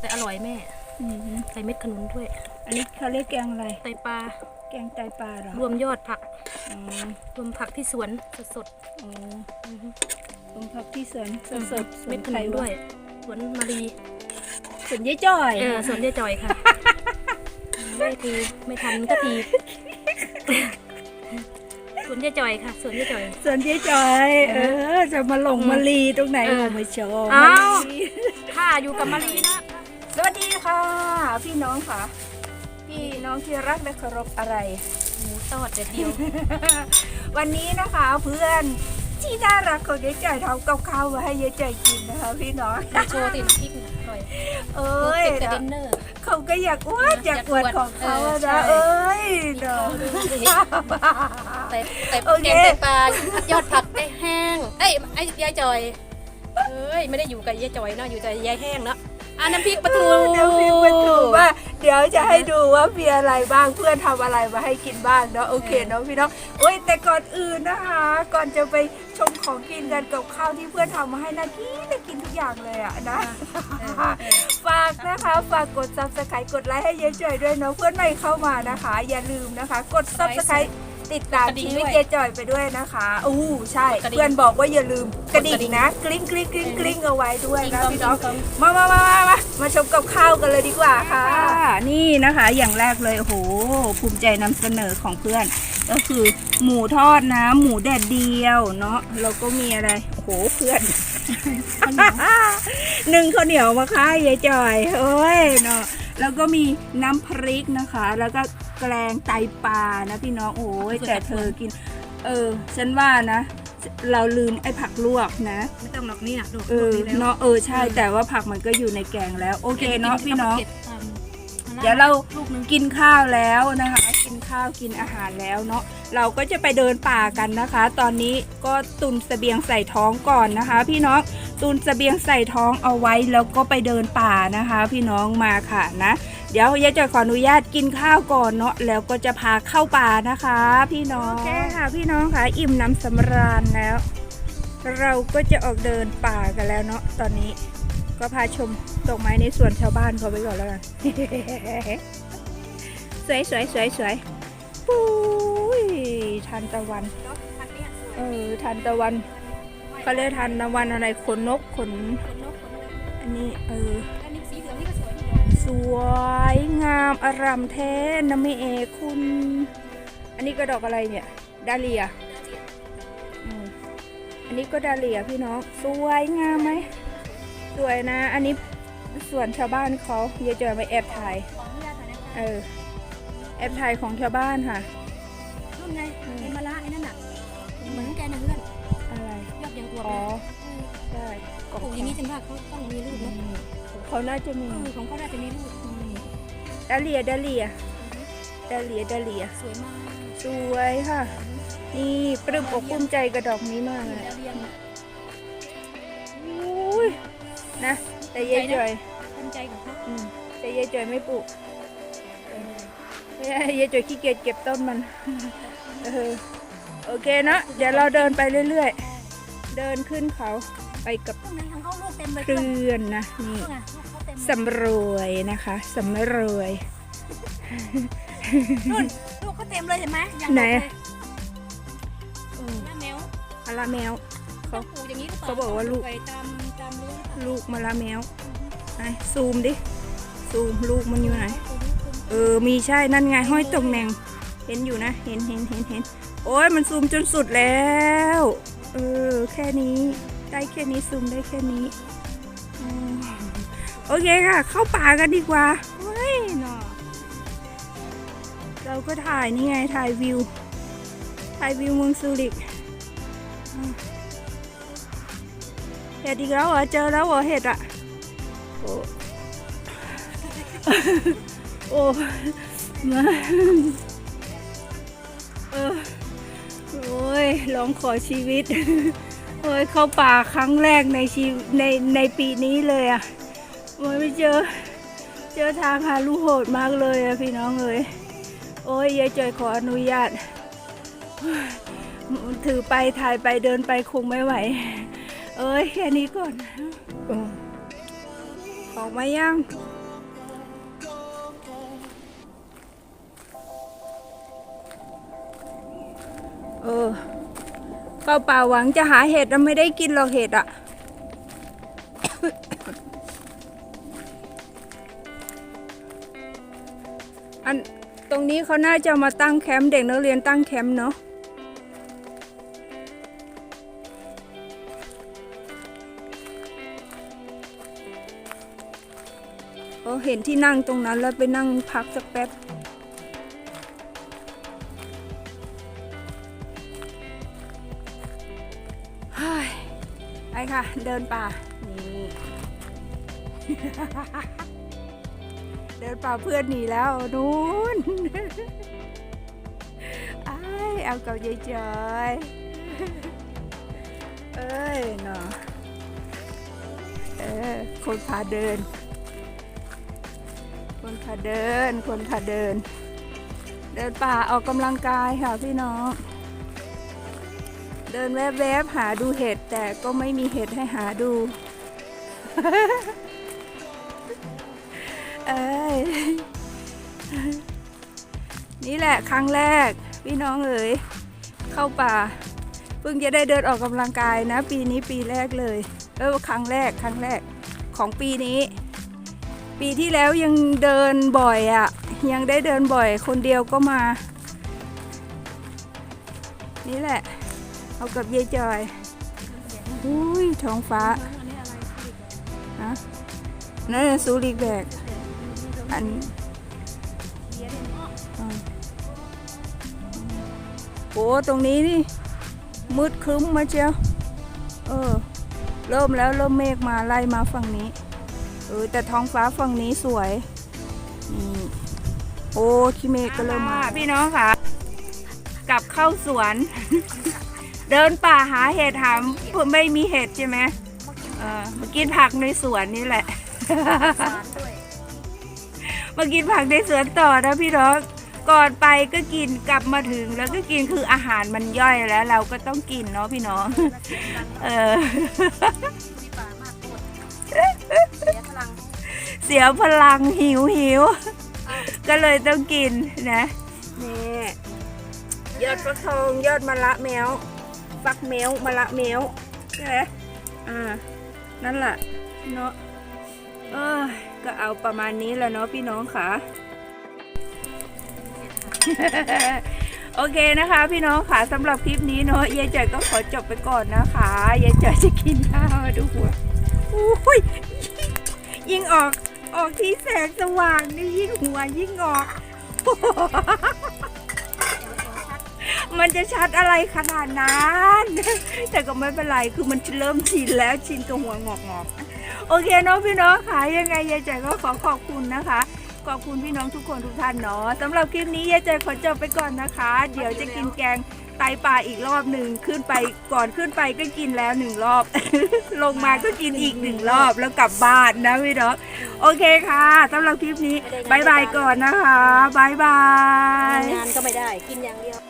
แต่อร่อยแม่อืมใส่เม็ดขนุนด้วยอันนี้เขาเรียกแกงอะไร ไตปลาแกงไตปลาเหรอรวมยอดผักอ๋อรวมผักที่สวนสดอ๋อๆอือฮึลงพักที่สวนสดสดๆสวเม็นดขไข่นุนด้วยสวนมารีสวนยายจ้อยเออสวนยายจอยค่ะไม่ทีไม่ทันก็ทีสวนยายจอยค่ะสวนยายจอย สวนยายจ้อย เออ จะมาหลงมาลีตรงไหนเออโอ้ไม่ชอบอ้าวมาลีข้าอยู่กับมารีนะ สวัสดีค่ะ พี่น้องค่ะ พี่น้องที่รักและเคารพอะไร หมูทอดเด็ดเดียว วันนี้นะคะเพื่อนที่น่ารักของยายจ่อยทำกับข้าวมาให้ยายจ่อยกินนะคะ พี่น้องมาโชว์ติดพริกหน่อยอร่อยเอ้ยติดกับดินเนอร์ เขาก็อยากอวดอยากอวดของเขาอะเออใช่นะเอ้ยเนาะแต่แต่โอเค แกงไตปลายอดผักได้แห้ง เอ้ยไอ้ยายจอย เอ้ยไม่ได้อยู่กับยายจอยเนาะอยู่แต่ยายแห้งเนาะ อะน้ำพริกปลาทูเดี๋ยวพี่มาดูว่าเดี๋ยวจะให้ดูว่ามีอะไรบ้างเพื่อนทำอะไรมาให้กินบ้างเนาะโอเคเนาะพี่น้องโอ้ยแต่ก่อนอื่นนะคะ ก่อนจะไปชมของกินกันกับข้าวที่เพื่อนทำมาให้น่ากินน่ากินทุกอย่างเลยอะนะฝากนะคะฝากกด subscribe กดไลค์ให้เยอะจ่อยด้วยเนาะเพื่อนใหม่เข้ามานะคะ อย่าลืมนะคะ กด subscribe ติ ดตามชีวิตเยายจ่อยไปด้วยนะคะอู้ใช่ เพื่อนบอกว่าอย่าลืมกระดิ่งนะกลิ้งกลิ้งกลิ้งกลิ้งเอาไว้ด้วยนะพี่น้องมามามามามามาชมกับข้าวกันเลยดีกว่าค่ะ นี่นะคะอย่างแรกเลยโอ้โหภูมิใจนำเสนอของเพื่อน ก็คือหมูทอดนะ หมูแดดเดียวเนาะแล้วก็มีอะไรโอ้โหเพื่อนหนึ่งข้าวเหนียวมาค่ะยายจอยโอ้ยเนาะแล้วก็มีน้ำพริกนะคะ แล้วก็ แกงไตปลานะพี่น้องโอ้ยแต่เธอกิน เออ ฉันว่านะ เราลืมไอ้ผักลวกนะ ไม่ต้องหรอกนี่นะดูเออเนาะเออใช่แต่ว่าผักมันก็อยู่ในแกงแล้ว โอเคเนาะพี่น้องเดี๋ยวเราลูกหนึงกินข้าวแล้วนะคะ กินข้าวกินอาหารแล้วเนาะเราก็จะไปเดินป่ากันนะคะ ตอนนี้ก็ตุนเสบียงใส่ท้องก่อนนะคะ พี่น้องตุนเสบียงใส่ท้องเอาไว้แล้วก็ไปเดินป่านะคะ พี่น้องมาค่ะนะ เดี๋ยวยายจอยขออนุญาตกินข้าวก่อนเนาะแล้วก็จะพาเข้าป่านะคะ พี่น้องโอเคค่ะ พี่น้องค่ะอิ่มน้ำสำราญแล้ว เราก็จะออกเดินป่ากันแล้วเนาะตอนนี้ก็พาชมดอกไม้ในสวนชาวบ้านเขาไปก่อนแล้วกันสวยสวยสวยสวยปุ้ยทานตะวันผักเนี่ยสวยเออทานตะวันเขาเรียกทานตะวันอะไรขนนกขนขนนกขนนกอันนี้เอออันนี้สีเหลืองนี่ก็สวยนี่ สวยงามอารามแท้นะเมเอคุณ อันนี้ก็ดอกอะไรเนี่ย ดาเลียอืมอันนี้ก็ดาเลียพี่น้อง สวยงามไหม สวยนะ อันนี้ส่วนชาวบ้านเขาเยอะเจอไปแอบถ่ายขออนุญาตถ่ายนะคะเออ แอบถ่ายของชาวบ้านค่ะรุ่นไงไอ้มะระไอ้นั่นน่ะเหมือนแกนะเพื่อน อะไร ยอดยังอวบอ๋อเลยได้โอ้โหอย่างนี้ฉันว่าเขาต้องมีลูกอืนะม เขาน่าจะมีเออของเขาน่าจะมีลูกดาเลียดาเลียดาเลียดาเลีย สวยมากสวยค่ะ นี่ปลื้มอกปลื้มใจกับดอกนี้มากเลยแล้วเรียงอุ้ยนะ แต่ยายจอยภูมิใจของเขาอืมแต่ยายจอยไม่ปลูกไม่ใช่ยายจอยขี้เกียจเก็บต้นมัน เออ โอเคเนอะเดี๋ยวเราเดินไปเรื่อย ๆ เดินขึ้นเขา ไปกับข้างในของเขาลูกเต็มเลยเพื่อนนะนี่ไงลูกเขาเต็มสำรวยนะคะสำรวยนู่นลูกเขาเต็มเลยเห็นไหมอย่างไหนเลยอะเออหน้าแมวอะละแมวเขาปลูกอย่างนี้หรือเปล่าเขาบอกว่าลูกไปตามตามรั้วหรือเปล่าลูกมะละแมวไหนซูมดิซูมลูกมันอยู่ไหนเออมีใช่นั่นไงห้อยตรงแหน่งเห็นอยู่นะเห็นเห็นเห็นเห็นโอ้ยมันซูมจนสุดแล้ว เออ แค่นี้ ได้แค่นี้ซูมได้แค่นี้ โอเคค่ะ เข้าป่ากันดีกว่าเฮ้ยเนาะเราก็ถ่ายนี่ไงถ่ายวิว ถ่ายวิวเมืองซูริกอืมเห็ดอีกแล้วเหรอ เจอแล้วเหรอเห็ดอะโอ้โอ้มาเออโอ้ยร้องขอชีวิต โอ้ยเข้าป่าครั้งแรกในชีในในปีนี้เลยอะโอ้ยไม่เจอ เจอทางหาลูโหดมากเลยอะพี่น้องเอ้ยโอ้ยยายจอยขออนุญาต ถือไปถ่ายไปเดินไปคงไม่ไหว เอ้ยแค่นี้ก่อนโอ้ไปออกมายังเออ เข้าป่าหวังจะหาเห็ดแล้วไม่ได้กินหรอกเห็ดอะอันตรงนี้เขาน่าจะมาตั้งแคมป์เด็กนักเรียนตั้งแคมป์เนาะเออเห็นที่นั่งตรงนั้นแล้วไปนั่งพักสักแป๊บ ไปค่ะ เดินป่า นี่ เดินป่าเพื่อนหนีแล้วนู้นไอ้เอากับยายจอยเอ้ยเนาะเออคนพาเดิน คนพาเดิน คนพาเดิน เดินป่าออกกำลังกายค่ะพี่น้อง เดินแวบๆหาดูเห็ดแต่ก็ไม่มีเห็ดให้หาดู เอ้ย นี่แหละครั้งแรก พี่น้องเอ๋ยเข้าป่า เพิ่งจะได้เดินออกกำลังกายนะ ปีนี้ปีแรกเลย เออครั้งแรกครั้งแรกของปีนี้ ปีที่แล้วยังเดินบ่อยอะ่ะ ยังได้เดินบ่อยคนเดียวก็มา นี่แหละ เอากับยายจอยอุ้ยท้องฟ้าฮะนั่นซูริกแบกอันโอ้ตรงนี้นี่ มืดครึ้มมาเชียวเออ เริ่มแล้วเริ่มเมฆมาไล่มาฝั่งนี้ เออ แต่ท้องฟ้าฝั่งนี้สวยนี่โอ้ขี้เมฆก็เริ่มมา พี่น้องค่ะ กลับเข้าสวน เดินป่าหาเห็ดหามไม่มีเห็ดใช่ไหมเออมากินผักในสวนนี่แหละ มากินผักในสวนต่อนะพี่น้องก่อนไปก็กินกลับมาถึงแล้วก็กินคืออาหารมันย่อยแล้ว เราก็ต้องกินเนาะพี่น้อง เออเสียพลังหิวหิวก็เลยต้องกินนะนี่ยอดฟักทองยอดมะละแมว ฟักแมวมะละแมวใช่ไหมอ่า นั่นแหละเนาะเออก็เอาประมาณนี้แหละเนาะพี่น้องค่ะ โอเคนะคะ พี่น้องค่ะสำหรับคลิปนี้เนาะยายจ่อยก็ขอจบไปก่อนนะคะยายจ่อยจะกินข้าวดูหัวอุ้ยยิ่งออกออกที่แสงสว่างนี่ยิ่งหัวยิ่งออก มันจะชัดอะไรขนาดนั้นแต่ก็ไม่เป็นไรคือมันเริ่มชินแล้วชินกับหัวงอกงอกๆโอเคเนาะพี่น้องค่ะยังไงยายจ่อยก็ขอขอบคุณนะคะ ขอบคุณพี่น้องทุกคนทุกท่านเนาะสำหรับคลิปนี้ยายใจขอจบไปก่อนนะคะ เดี๋ยวจะกินแกงไตปลาอีกรอบหนึ่งขึ้นไปก่อนขึ้นไปก็กินแล้วหนึ่งรอบ ลงมาก็กินอีกหนึ่งรอบแล้วกลับบ้านนะพี่น้องโอเคค่ะสำหรับคลิปนี้บายบายก่อนนะคะบายบายงานก็ไม่ได้กินอย่างเดียว